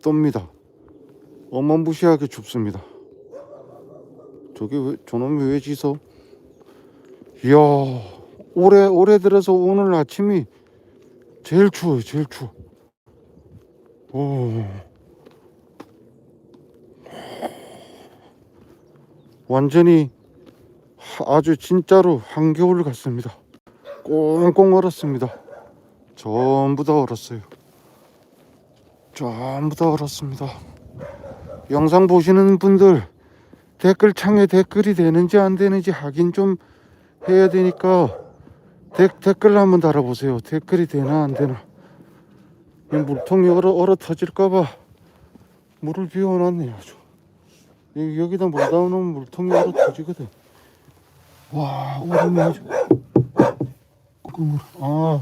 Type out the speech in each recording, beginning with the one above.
덥답니다. 어마무시하게 춥습니다. 저게 왜 저놈이 왜 지서? 이야 올해 올해 들어서 오늘 아침이 제일 추워요. 제일 추워. 오. 완전히 아주 진짜로 한겨울 같습니다. 꽁꽁 얼었습니다. 전부 다 얼었어요. 전부 다 얼었습니다. 영상 보시는 분들 댓글 창에 댓글이 되는지 안 되는지 확인 좀 해야 되니까 데, 댓글 한번 달아보세요. 댓글이 되나 안 되나. 이 물통이 얼어, 얼어 터질까봐 물을 비워놨네요. 여기다 물 담으면 물통이 얼어 터지거든. 와, 얼음이 아주. 그 물, 아.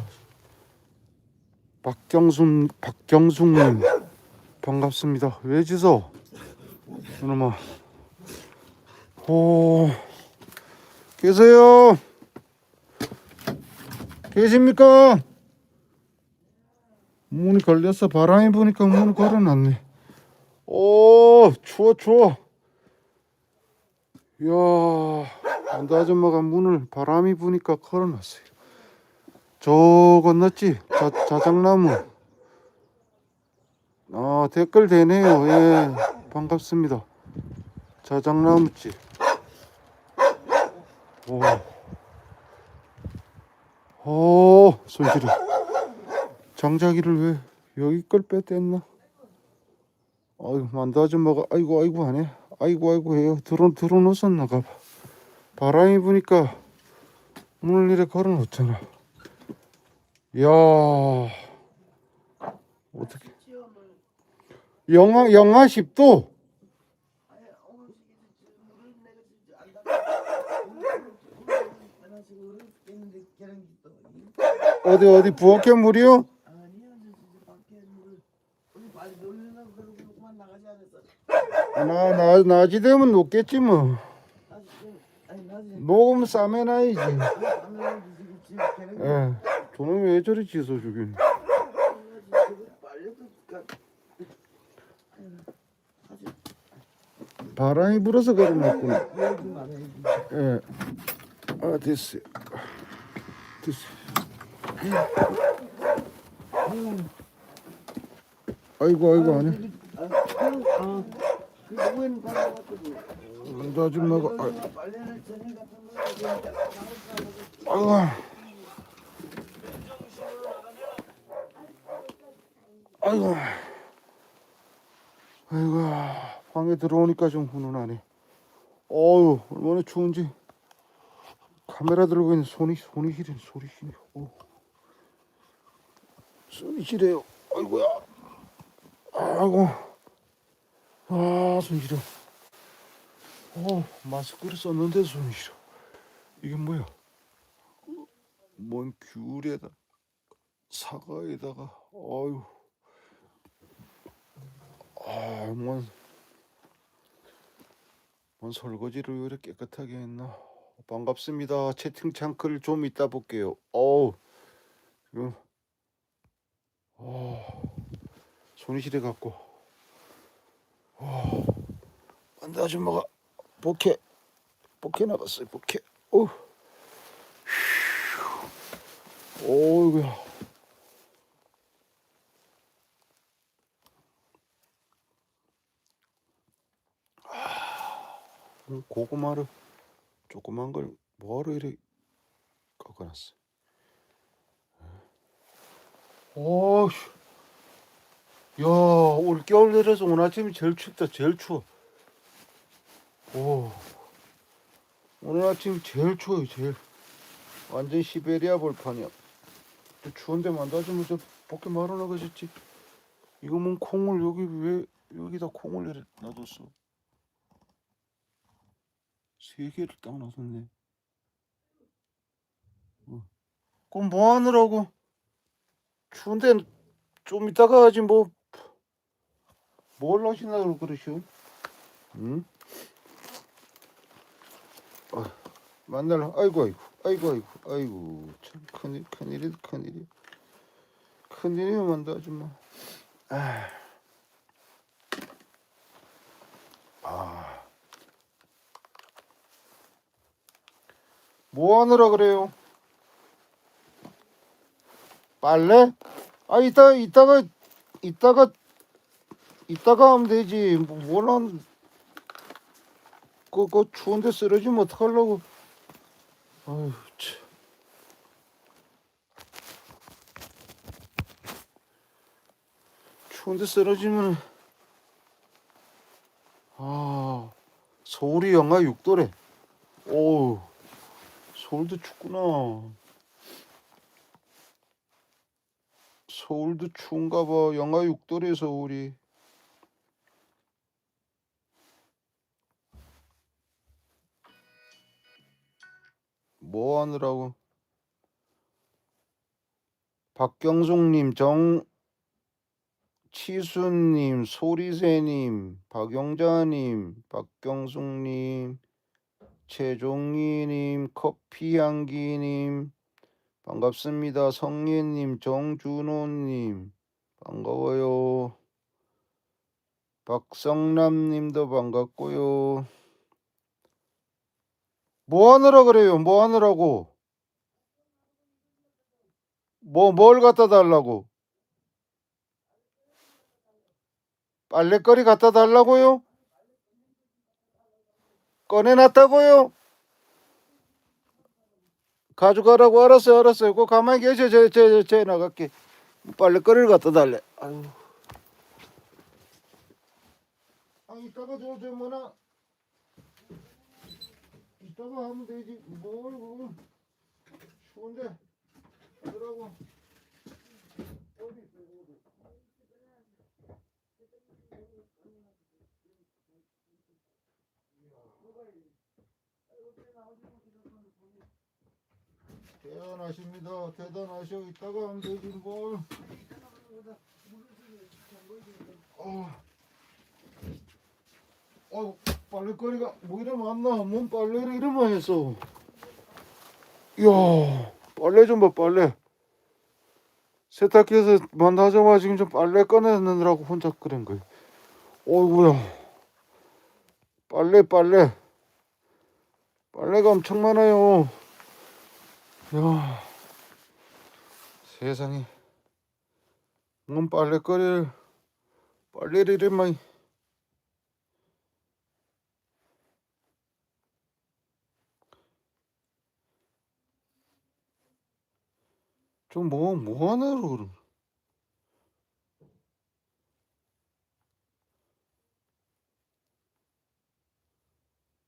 박경순, 박경숙님. 반갑습니다. 왜 지서? 이놈아. 오. 계세요? 계십니까? 문이 걸렸어. 바람이 부니까 문을 걸어놨네. 오, 추워, 추워. 이야, 안다 아줌마가 문을 바람이 부니까 걸어놨어요. 저 건넜지? 자, 자작나무. 아, 댓글 되네요. 예, 반갑습니다. 자작나무집. 오. 오, 손실이. 장자기를 왜 여기 걸 빼댔나? 아이고, 만다 아줌마가 아이고 아이고 하네. 아이고 아이고 해요. 들어 들어 놓았나 봐. 바람이 부니까 문을 이래 걸어 놓잖아. 이야. 어떻게 영하 영하 10도. 어디 어디 부엌에 물이요? 나, 나, 낮이 되면 녹겠지 뭐. 녹으면 싸매놔야지. 예. 저놈이 왜 저리 짖어 주긴. 바람이 불어서 그러겠구나. 예. 아, 됐어요. 됐어요. 아이고, 아이고, 안 해. 나 아줌마가, 아, 아이고. 아이고. 아이고. 방에 들어오니까 좀 훈훈하네. 어유 얼마나 추운지. 카메라 들고 있는 손이, 손이 시린 소리 시네. 어. 손이 시려요. 아이고야. 아이고. 아, 손 시려. 어, 마스크를 썼는데 손이 시려. 이게 뭐야? 뭔 귤에다 사과에다가 아유 아, 뭔, 뭔 설거지를 왜 이렇게 깨끗하게 했나? 반갑습니다. 채팅창 글 좀 이따 볼게요. 어우, 지금, 어, 손이 시려 갖고, 어, 안돼 아줌마가 복해, 복해 나갔어요. 복해. 어, 어이구야. 고구마를 조그만 걸 뭐하러 이래 꺾어놨어. 오씨, 야, 올 겨울 내려서 오늘 아침이 제일 춥다, 제일 추워. 오, 오늘 아침이 제일 추워요, 제일. 완전 시베리아 벌판이야. 또 추운데 만다주면 저 밖에 말아나가셨지. 이거 뭔 콩을 여기 왜 여기다 콩을 이래 놔뒀어? 세 개를 딱 놔뒀네. 어. 그럼 뭐 하느라고? 추운데 좀 이따가 하지 뭐. 뭘 하시나 그러시오? 응? 아, 만날 아이고 아이고 아이고 아이고 아이고 참 큰일 큰일이 큰일이 큰일이야 만다 아줌마. 아. 뭐 하느라 그래요? 빨래? 아 이따 이따가 이따가 이따가 하면 되지. 뭐, 뭐는 그그 추운데 쓰러지면 어떡하려고? 아유 참. 추운데 쓰러지면 아 서울이 영하 6도래. 오 서울도 춥구나. 서울도 추운가 봐. 영하 6도래 서울이. 뭐 하느라고? 박경숙님, 정 치수님, 소리새님, 박영자님, 박경숙님, 최종희님, 커피향기님, 반갑습니다. 성예님, 정준호님, 반가워요. 박성남님도 반갑고요. 뭐 하느라 그래요? 뭐 하느라고? 뭐 뭘 갖다 달라고? 빨래거리 갖다 달라고요? 꺼내놨다고요? 가져가라고 알았어요, 알았어요. 그 가만히 계셔, 저, 저, 저, 저 나갈게. 빨래거리를 갖다 달래. 아유. 아, 이따가 저, 저 뭐나 이따가 하면 되지. 뭘 그걸 추운데 그러고 어디 있어, 어디? 대단하십니다. 대단하셔. 이따가 하면 되지 뭘. 어. 어, 빨래거리가 뭐 이래 많나? 뭔 빨래를 이러면 했어. 이야, 빨래 좀 봐, 빨래. 세탁기에서 만나자마자 지금 좀 빨래 꺼내느라고 혼자 끓인 거예요. 어이구야. 빨래, 빨래. 빨래가 엄청 많아요. 야, 세상에. 뭔 빨래거리를, 빨래를 많이. 좀 뭐, 뭐 하나로 그럼.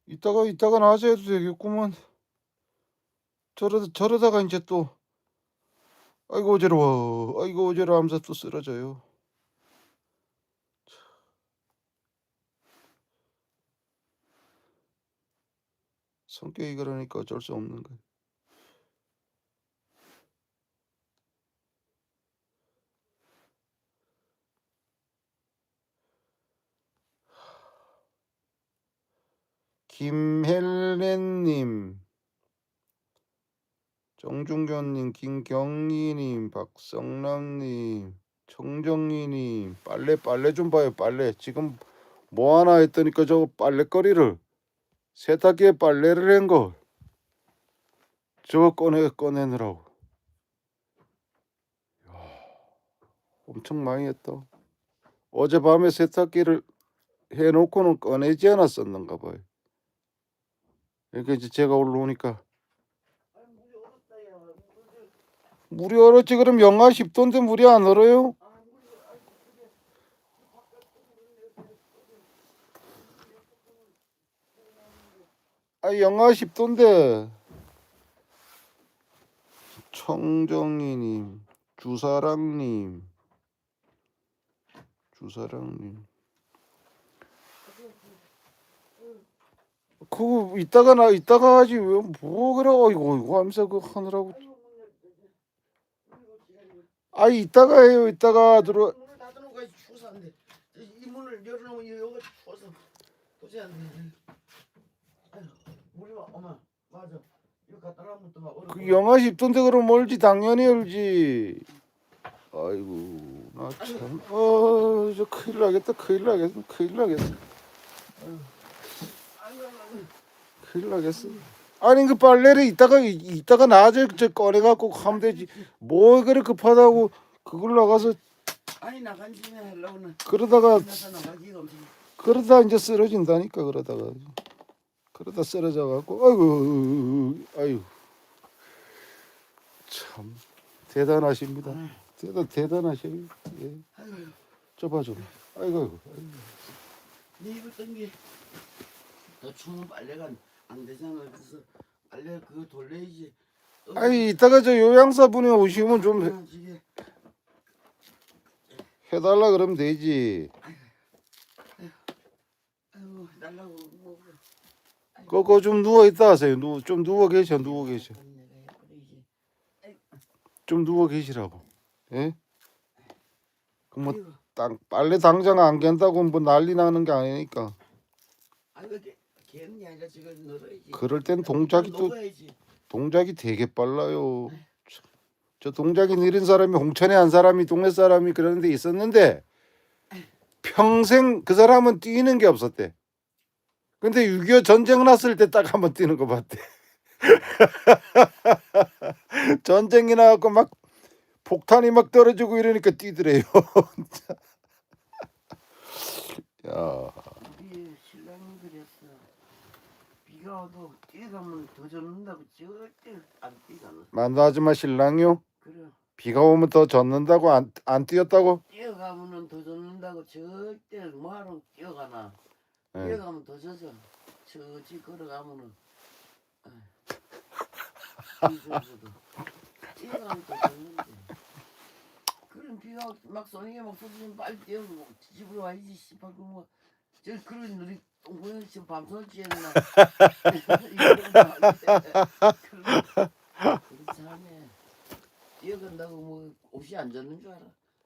이따가, 이따가 나와서 해도 되겠구만. 저러다, 저러다가 이제 또, 아이고, 어지러워. 아이고, 어지러워 하면서 또 쓰러져요. 성격이 그러니까 어쩔 수 없는 거예요. 김헬렌님, 정중견님, 김경희님, 박성남님, 정정희님, 빨래 빨래 좀 봐요 빨래. 지금 뭐 하나 했더니까 저 빨래거리를 세탁기에 빨래를 한거 저거 꺼내 꺼내느라고. 야, 엄청 많이 했다. 어젯밤에 세탁기를 해놓고는 꺼내지 않았었는가 봐요. 그러니까 이제 제가 올라오니까 물이 얼었지. 그럼 영하 10도인데 물이 안 얼어요? 아 영하 10도인데. 청정이님 주사랑님 주사랑님. 그거 이따가 나 이따가 하지. 왜 뭐 그래? 이거 이거 하면서 그 하느라고 아 이따가 해요. 이따가 들어. 문을 닫아놓고 가야지 추워서 안 돼. 이 문을 열어놓으면 여기가 추워서 도저히 안 돼. 아휴, 물이 막 어마 맞아. 이거 갖다 놔면 또막 얼어. 그 영하 10도인데 그럼 멀지? 당연히 열지. 아이고 나 참 어저 큰일 나겠다. 큰일 나겠어. 큰일 나겠어. 큰일 나겠어 아니 그 빨래를 이따가 이따가 나중에 저 꺼내 갖고 하면 되지. 뭐 그래 급하다고 그걸 나가서 아니 나간 김에 하려고는 그러다가 나서 나가기가 없지. 그러다 이제 쓰러진다니까 그러다가 그러다 쓰러져 갖고 아이고 아유 참 대단하십니다. 대단 대단하셔요. 예. 아이고 좁아 좁아. 아이고 아이고. 네 입었던 게더 추운 빨래가 안 되잖아. 그래서 빨래 그거 돌려야지. 어, 아이 이따가 저 요양사분이 오시면 좀 해- 이게 해달라 그러면 되지. 아이고 뭐. 그거 좀 누워 있다 하세요. 누워 좀 누워 계셔 누워 계셔. 내가. 좀 누워 계시라고. 예? 그뭐 아이고 땅 빨래 당장 안 갠다고 뭐 난리 나는 게 아니니까. 아이고 걔- 아니라 지금. 그럴 땐 동작이 또 녹아야지. 동작이 되게 빨라요. 참. 저 동작이 느린 사람이 홍천에 한 사람이 동네 사람이 그런 데 있었는데 평생 그 사람은 뛰는 게 없었대. 근데 6.25 전쟁 났을 때 딱 한번 뛰는 거 봤대. 전쟁이 나갖고 막 폭탄이 막 떨어지고 이러니까 뛰더래요. 야, 우리 신랑이 그랬어. 비가 와도 뛰어가면 더 젖는다고 절대 안 뛰가는. 만두 아줌마 신랑요? 그래. 비가 오면 더 젖는다고 안, 안 뛰었다고? 뛰어가면은 더 젖는다고 절대 뭐하러 뛰어가나. 예. 뛰어가면 더 젖어. 저지 걸어가면은. 뛰어가면 더 젖는데. 그럼 비가 막 쏘니게 막 쏟으면 빨리 뛰어 집으로 와야지 씨발 그뭐 저 그런 우리 동구형 지금 밤송지에 나 그렇지 않네 뛰어간다고 뭐 옷이 안 젖는 줄 알아.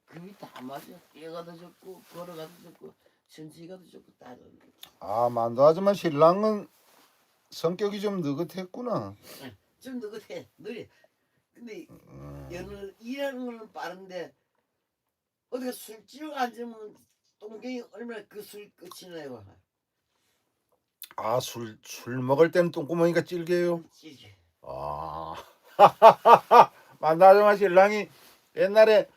그게 다 맞아. 뛰어가도 좋고 걸어가도 좋고 천천히 가도 좋고 다 좋네 아 만두 아줌마 신랑은 성격이 좀 느긋했구나. 좀 느긋해 느려 근데 여느 일하는 거는 빠른데 어디가 술집에 앉으면 똥갱이 얼마나 그 술 끝이 나요 아 술 술 먹을 때는 똥구멍이가. 찌지 아 아줌마 신랑이 옛날에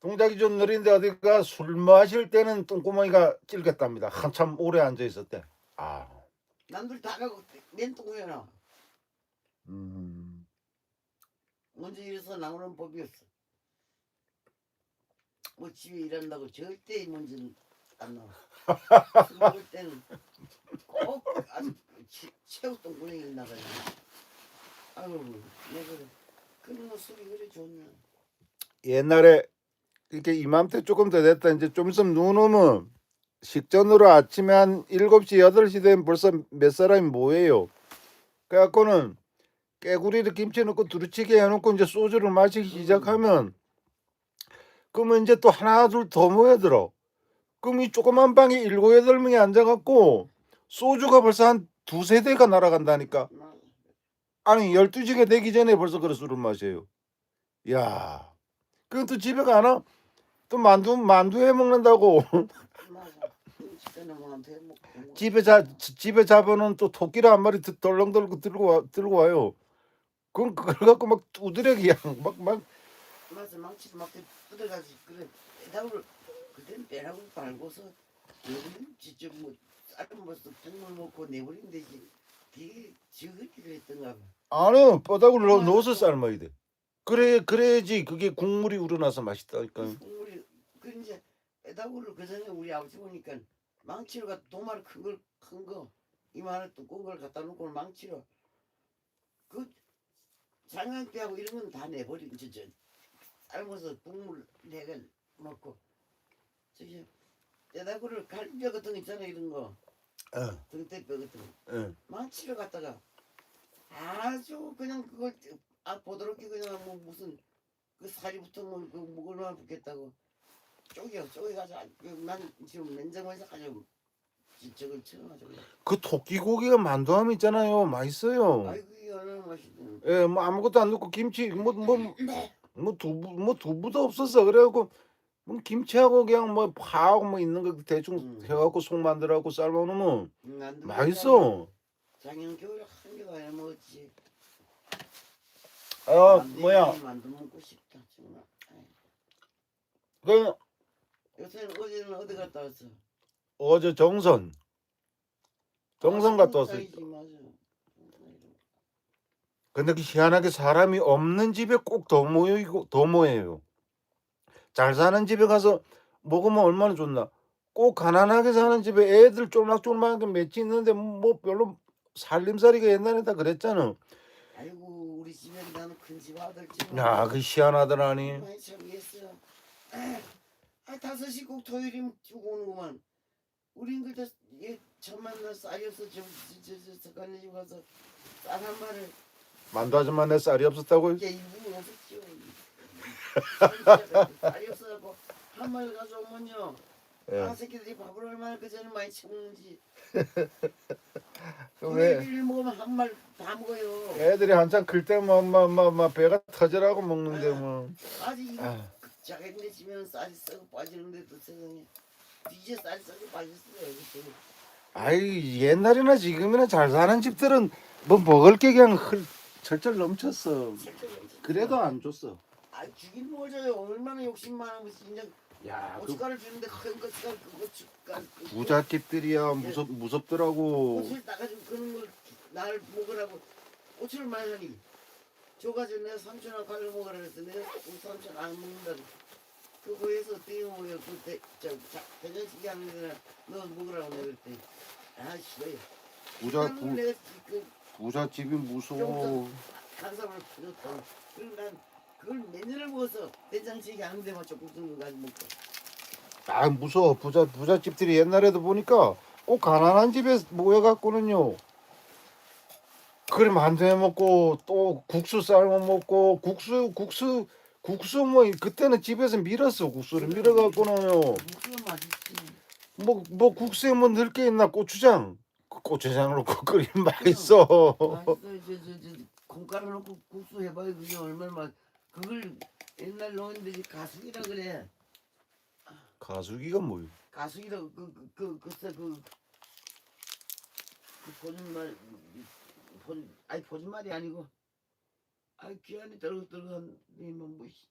동작이 좀 느린데 어디가 술 마실 때는 똥구멍이가 찔겼답니다. 한참 오래 앉아 있었대. 아, 남들 다 가고 맨 똥이나 음, 먼저 일어서 나오는 법이 없어. 뭐 집에 일한다고 절대 먼저는 안 나와. 좋냐. 옛날에 이렇게 이맘때 조금 더 됐다. 이제 좀 있으면 눈 오면 식전으로 아침에 한 7시, 8시 되면 벌써 몇 사람이 모여요. 그래갖고는 깨구리를 김치 넣고 두루치게 해놓고 이제 소주를 마시기 시작하면 그러면 이제 또 하나 둘 더 모여들어. 그럼 이 조그만 방에 일곱 여덟 명이 앉아갖고 소주가 벌써 한 두세 대가 날아간다니까. 나 아니 12시가 되기 전에 벌써 그런 술을 마셔요. 야. 그럼 또 집에 가나? 또 만두 만두 해 먹는다고. 집에 자 집에 잡아놓은 또 토끼를 한 마리 드- 덜렁덜렁 들고 와, 들고 와요. 그럼 그걸 갖고 막 두드려 그냥 막막 맞아 망치도 막 뜯어가지 그래 빼다구를 그땐 빼라고 말고서 여기는 직접 뭐 쌀은 벌써 국물 먹고 내버리면 되지 그게 지그기를 했던가 봐 아니요 뼈다구를 넣- 넣어서 삶아야 돼. 그래 그래야지 그게 국물이 우러나서 맛있다니까. 국물이 그 이제 빼다구를 그 전에 우리 아버지 보니까 망치로 갖다 도마를 큰걸 큰거 이만한 두꺼운 걸 갖다 놓고 망치로 그 장난기하고 이런 건 다 내버린 저, 저 삶아서 국물 내가 먹고 저기 빼다구를 갈비뼈 같은 거 있잖아 이런 거 어, 등대뼈 같은 거 어. 망치로 갖다가 아주 그냥 그걸 아 보드럽게 그냥 뭐 무슨 그 살이 붙으면 그 목을만 붙겠다고 쪼개요 쪼개가지고 아- 그난 지금 냉장고에서 아주 지- 저걸 채워가지고 그 토끼 고기가 만두하면 있잖아요. 맛있어요. 아이고 이게 얼마나 맛있는 예, 뭐 아무것도 안 넣고 김치 뭐 뭐 뭐 두부 뭐 두부도 없었어. 그래갖고 뭐 김치하고 그냥 뭐 파하고 뭐 있는 거 대충 음. 해갖고 속 만들어갖고 삶아 놓으면 난도 맛있어. 작년 겨울에 한 개도 안 먹었지. 어 만두 뭐야 만두 먹고 싶다 정말. 그 요새는 어제는 어디 갔다 왔어? 어제 정선 정선 갔다 왔어 맞아. 근데 그 희한하게 사람이 없는 집에 꼭 도모이고 도모예요 잘 사는 집에 가서 먹으면 얼마나 좋나 꼭 가난하게 사는 집에 애들 쫄막쫄막하게 맺이 있는데 뭐 별로 살림살이가 옛날에 다 그랬잖아 아이고 우리 집에 나는 큰집 아들 집. 야그 희한하더라니 많이 참겠어. 아 다섯 시꼭 토요일이면 주고 오는구만. 우린 그저 얘 천만 날 쌀이 없어 저저저 석간네 집 가서 쌀한 마를 만두 아줌마 내 쌀이 없었다고 이게 일부 없었죠. 쌀이 없어갖고 한 마리 가져오면요. 예. 아 새끼들이 밥을 얼마나 그 전에 많이 처먹는지. 왜 우리 일 먹으면 한말다 먹어요. 애들이 한창 클 때만 막, 막, 막 배가 터지라고 먹는데 뭐 아직 이거 아, 자기네 집에는 쌀이 썩어 빠지는데도 세상에 이제 쌀이 썩어 빠졌어요. 그때. 아이 옛날이나 지금이나 잘 사는 집들은 뭐 먹을 게 그냥 흘, 철철 넘쳤어 그래도 안 줬어 아 주긴 뭘 줘요. 얼마나 욕심 많으면 진짜 야 고춧가루 주는데 큰 고춧가루 그 고춧가루 그 부잣집들이야 무섭 무섭더라고 고추를 따가지고 그런 걸 날 먹으라고 고추를 많이 하니 줘가지고 내가 삼촌하고 갈려 먹으라 그랬어. 내가 우리 삼촌 안 먹는다고. 그거 해서 어떻게 먹어요. 그때 저 대전시기 하는 데나 너 먹으라고 내가 그랬더니 아 싫어요. 부자 식당을 부, 내가 그 부잣집이 무서워 간섭을 줬다고. 그럼 난 그걸 몇 년을 먹어서 된장찌개 하는 데만 조금 좀 가지고 먹고. 아 무서워 부자 부잣집들이 옛날에도 보니까 꼭 가난한 집에 모여갖고는요 그래 만두 해 먹고 또 국수 삶아 먹고 국수 국수 국수 뭐 그때는 집에서 밀었어 국수를 밀어갖고는요 맛있지. 뭐 뭐 국수에 뭐 넣을 게 있나 고추장 그 고추장 넣고 끓이면 맛있어 맛있어. 저저저 콩가루 넣고 국수 해봐요. 그게 얼마나 맛. 그걸 옛날 노인들이 가숙이라 그래. 가수기가 뭐요 가숙이라 그그 그 글쎄 그. 그 보증말 본 아니 보증말이 아니고 아 귀안에 떨어떨어한 이뭐 뭐. 씨.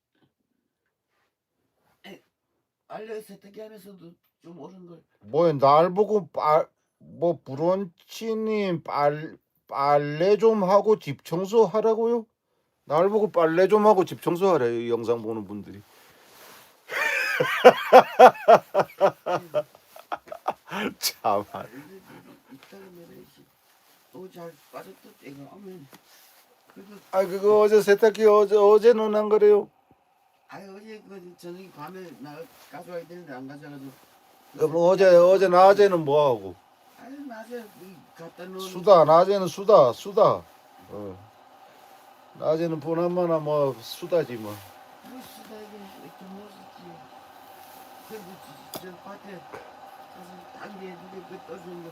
에, 알려 세탁기 안에서도 좀 옳은 걸. 뭐야 날 보고 빨 뭐 브런치님 빨 빨래 좀 하고 집 청소하라고요? 날 보고 빨래 좀 하고 집 청소하래요 이 영상 보는 분들이 참 이따가 내려야지. 또잘 빠졌다 내가 하면. 그래도 아 그거 어제 세탁기 어제 어제 넣은 거래요 아 어제 그 저녁 밤에 나 가져와야 되는데 안 가져가지고. 그럼 어제 어제 낮에는 뭐 하고 아유 낮에 이 갖다 놓은. 수다 낮에는 수다 수다 어. 낮에는 보나마나 뭐 수다지 뭐 뭐 수다게 이렇게 멋있지. 그래도 저, 저 밭에 가서 누게 그 떠주는 거.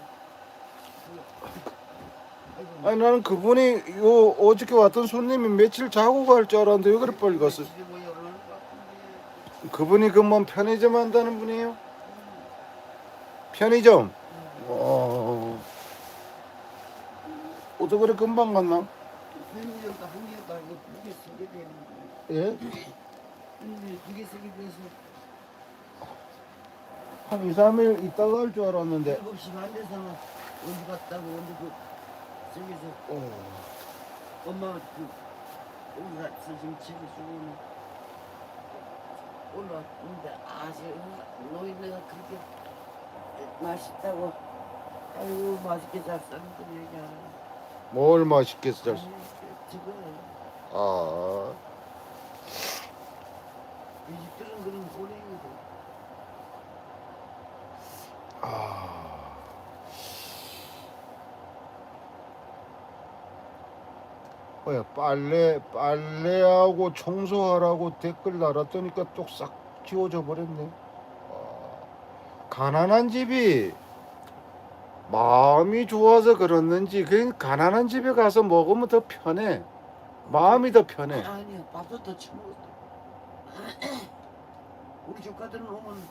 그, 아이고. 아니 나는 그분이 요 어저께 왔던 손님이 며칠 자고 갈 줄 알았는데 왜 그래 빨리 갔어 집에 뭐 열어놓을 것 같은데. 그분이 그뭐 편의점 한다는 분이에요? 편의점. 어. 어떻게 그래 금방 갔나? 편의점도 한 아니고 두개 쓰게 되는 거. 예? 근데 두개 쓰게 돼서 한 2, 3일 있다가 갈줄 알았는데. 7시 반 돼서는 언제 갔다고 언제 그 저기서 어. 엄마 그 오늘 가서 지금 집에 주고는 올라왔는데 아직 노인네가 그렇게 맛있다고 아이고 맛있게 잘 싸는데 얘기하는 뭘 맛있게 잘. 지금 아. 이 집들은 그런 고랭이거든 아. 뭐야 빨래 빨래하고 청소하라고 댓글 달았더니까 또 싹 지워져 버렸네. 아, 가난한 집이 마음이 좋아서 그렇는지 그 가난한 집에 가서 먹으면 더 편해. 마음이 더 편해. 아니야 밥도 더 처먹었어 우리 조카들은 오면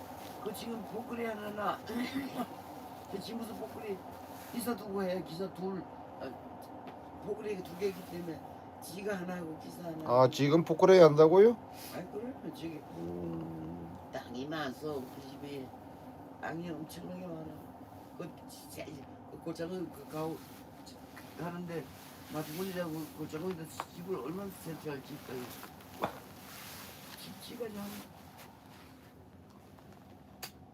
그 지금 복거리 하나 그 지무서 복거리 기사 두고 해 기사 둘 포크레이 두 개기 때문에 지가 하나 하고 기사 하나. 아 지금 포크레이 한다고요? 아이 그러면 저기 땅이 많소 우리 집에 땅이 엄청나게 많아. 그 진짜 그 고창은 그 가고 가는데 마트골이라고 고창거기다 집을 얼마나 세트할 집까지 집지가 참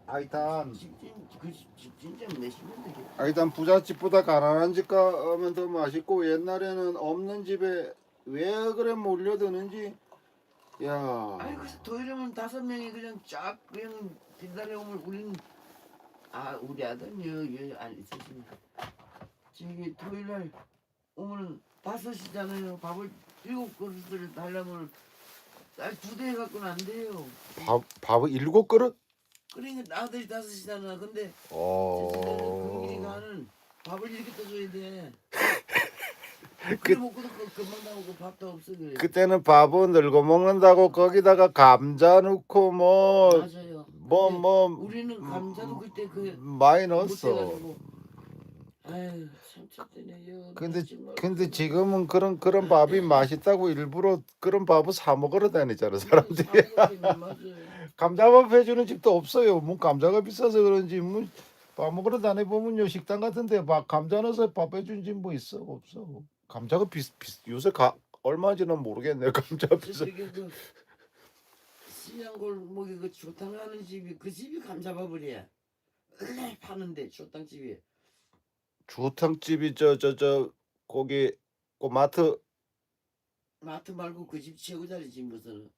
하여튼 집진 그집 진짜 몇십년 되게. 하여튼 부잣집보다 가난한 집 가면 더 맛있고 옛날에는 없는 집에 왜 그래 몰려드는지 야 아이 그래서 도이러면 다섯 명이 그냥 쫙 그냥 뒷다리 오면 우리는 아 우리 아들은 여여안 있으십니까? 저기 토요일날 오면은 다섯이잖아요. 밥을 일곱 그릇을 달라면 쌀 두 대 갖고는 안 돼요. 밥, 밥을 일곱 그릇? 그러니까 아들이 다섯이잖아. 근데 어... 그이가는 밥을 이렇게 떠줘야 돼. 그- 먹고도 그- 금방 나오고 밥도 없어 그래. 그때는 밥은 늙어 먹는다고 거기다가 감자 넣고 뭐 맞아요. 뭐 근데 뭐 우리는 감자도 그때 그 많이 넣었어. 못해가지고. 아유 참 쳤대네요. 근데 근데 지금은 그런 그런 밥이 맛있다고 일부러 그런 밥을 사 먹으러 다니잖아 사람들이. 맞아요. 감자밥 해주는 집도 없어요. 뭐 감자가 비싸서 그런지 뭐밥 먹으러 다니 보면요 식당 같은데 막 감자 넣어서 밥 해준 집 뭐 있어 없어. 감자가 비, 비 요새 가 얼마인지는 모르겠네 감자 비싸. 저기 그 시장골목에 그 조탕 하는 집이 그 집이 감자밥을 해. 파는데 조탕 집이. 주탕집이 저 저 저 거기 그 마트 마트 말고 그 집 최고 자리 집 무슨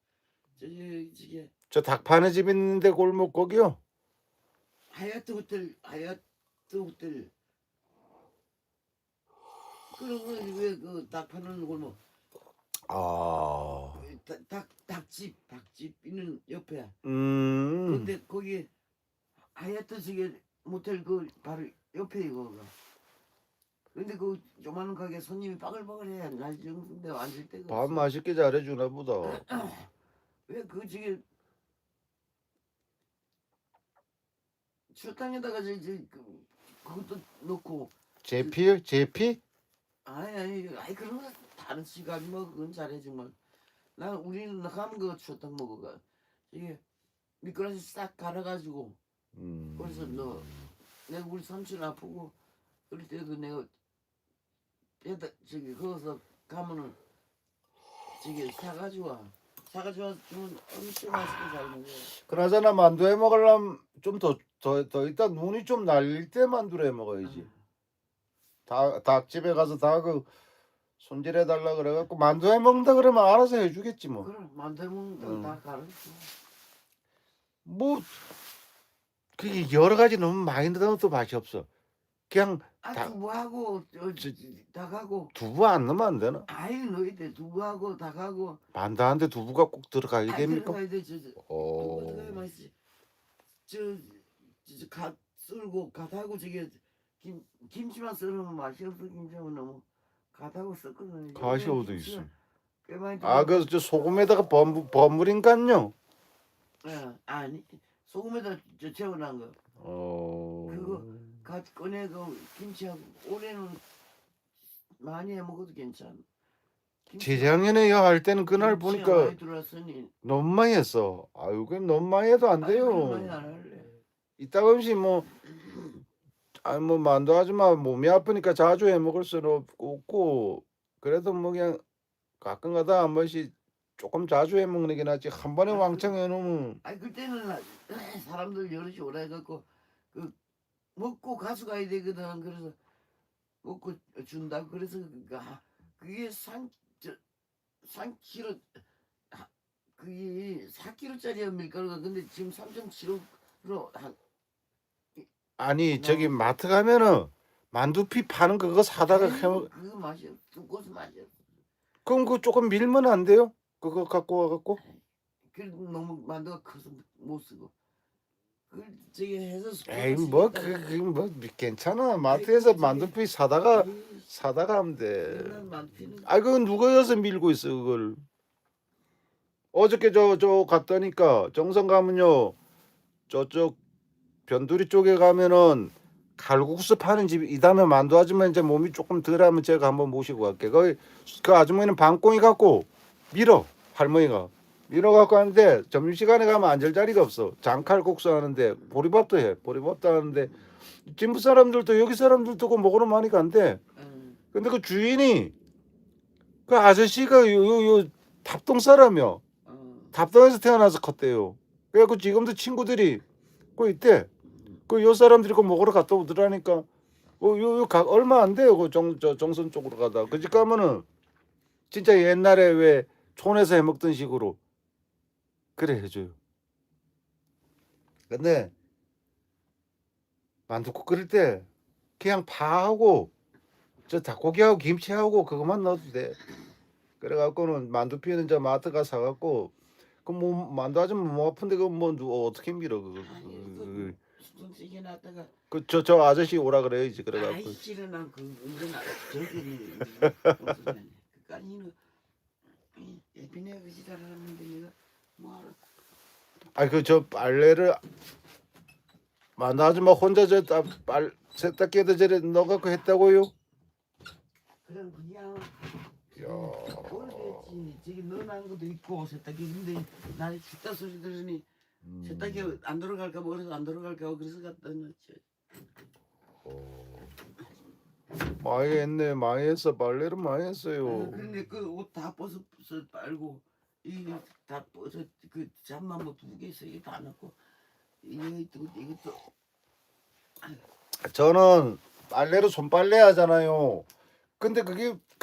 저기 저기 저 닭 파는 집 있는데 골목 거기요. 하얏트 호텔 하얏트 호텔. 그런 거왜그닭 파는 골목? 아, 닭, 닭 닭집 닭집 있는 옆에. 음, 근데 거기 하얏트 저기 모텔 그 바로 옆에 이거 근데 그 조만한 가게 손님이 빠글빠글해 날 정도인데 앉을 데가 밥 없어. 맛있게 잘해주나 보다. 왜그 저기 추탕에다가 저기 그, 그것도 넣고 제피 제피? 아니 아니 아니 그런 거 다른 시간 뭐 그건 잘해 정말 난 우리는 가면 그 추탕 먹어가 이게 미끄러지 싹 갈아가지고 음. 그래서 너 내가 우리 삼촌 아프고 그럴 때도 내가 빼다 저기 거기서 가면은 저기 사가지고 와 사가지고 와서 주면 엄청 맛있게 잘 먹어 그나저나 만두 해 먹으려면 좀 더 더더 이따 눈이 좀 날릴 때 만두를 해 먹어야지. 닭 닭집에 가서 닭을 손질해 달라 그래 갖고 만두 해 먹는다 그러면 알아서 해 주겠지 뭐. 그럼 만들어 먹는 응. 거다 가르쳐 뭐 그게 여러 가지 너무 많이 넣으면 또 맛이 없어. 그냥 아 다- 두부하고 저, 저- 닭하고 두부 안 넣으면 안 되나? 아이 돼 두부하고 닭하고 만두한테 두부가 꼭 들어가야 됩니까? 들어가야 돼 저 저, 어. 두부가 들어가야 맛있지 저저 갓 썰고 갓하고 저게 김 김치만 썰으면 맛이 없어 김치하고 너무 갓하고 섞거든 가시 어디 있어? 꽤 많이 아, 그저 소금에다가 버무, 버무린간요. 예, 아니 소금에다 저 재워놓은 거 어. 갓 꺼내 그 김치하고 올해는 많이 해 먹어도 괜찮아. 김치- 재작년에 할 때는 그날 보니까 너무 많이 했어. 아유, 그 너무 많이 해도 안 돼요. 안 할래. 이따금씩 뭐, 아니 뭐 만두 하지마 몸이 아프니까 자주 해 먹을 수는 없- 없고 그래도 뭐 그냥 가끔가다 한 번씩 조금 자주 해 먹는 게 낫지. 한 번에 아, 왕창 해 놓으면. 아니 그때는 나- 사람들 여럿이 오라 해갖고 그 먹고 가수 가야 되거든 그래서 먹고 준다 그래서 그- 아, 그게 산저 3kg 아, 그게 4kg짜리야 밀가루가 근데 지금 3.75로 한 아니 저기 마트 가면은 만두피 파는 거 그거 사다가 해 먹. 그 맛이 없- 두꺼워서 맛이 없어 그럼 그 조금 밀면 안 돼요? 그거 갖고 와갖고 그 너무 만두가 커서 못 쓰고 그 저기 해서 에이 뭐그뭐 괜찮아 마트에서 만두피 사다가 사다가 하면 돼. 옛날 만두피는 아 그건 누가 여서 밀고 있어 그걸. 어저께 저 저 갔다니까 정선 가면요 저쪽 변두리 쪽에 가면은 칼국수 파는 집이 다음에 만두 아줌마 이제 몸이 조금 덜하면 제가 한번 모시고 갈게. 거기 그 아주머니는 방꽁이 갖고 밀어 할머니가 밀어 갖고 하는데 점심 시간에 가면 앉을 자리가 없어. 장칼국수 하는데 보리밥도 해. 보리밥도 하는데 진부 사람들도 여기 사람들도 그 먹으러 많이 간대. 응. 근데 그 주인이 그 아저씨가 요요요 답동 사람이요. 어. 답동에서 태어나서 컸대요. 그래갖고 지금도 친구들이 그 있대. 그 요 사람들이 그 먹으러 갔다 오더라니까. 어요요 얼마 안 돼요. 그정저 정선 쪽으로 가다. 그 집 가면은 진짜 옛날에 왜 촌에서 해 먹던 식으로 그래 해줘요. 근데 만두국 끓일 때 그냥 파하고 저 닭고기하고 김치하고 그것만 넣어도 돼. 그래갖고는 만두 피는 저 마트 가 사갖고 그뭐 만두 아줌마 뭐 아픈데 그뭐 누 어떻게 밀어 그거 아니, 그- 수동찌개 놨다가 그저 저 아저씨 오라 그래야지 그래갖고 아이씨는 난그 운전 안 저기 그까지는 에피네 그 지랄하는데 내가 아니 그저 빨래를 만두 아줌마 혼자 저빨 세탁기에다 저래 넣어갖고 했다고요? 그럼 그냥 야. 오래됐지. 저기 넣어놓은 것도 있고 세탁기 근데 나 죽다 소리 들으니 음. 세탁기 안 들어갈까 봐 그래서 안 들어갈까 봐 그래서 갖다 놓지 많이 했네. 많이 했어. 빨래를 많이 어, 했어요 근데 그 옷 다 벗어 벗어 빨고 이다 벗어 그 잠만 뭐두개 세개다 넣고. 또 이것도. 저는 빨래로 손빨래 하잖아요. 근데 그게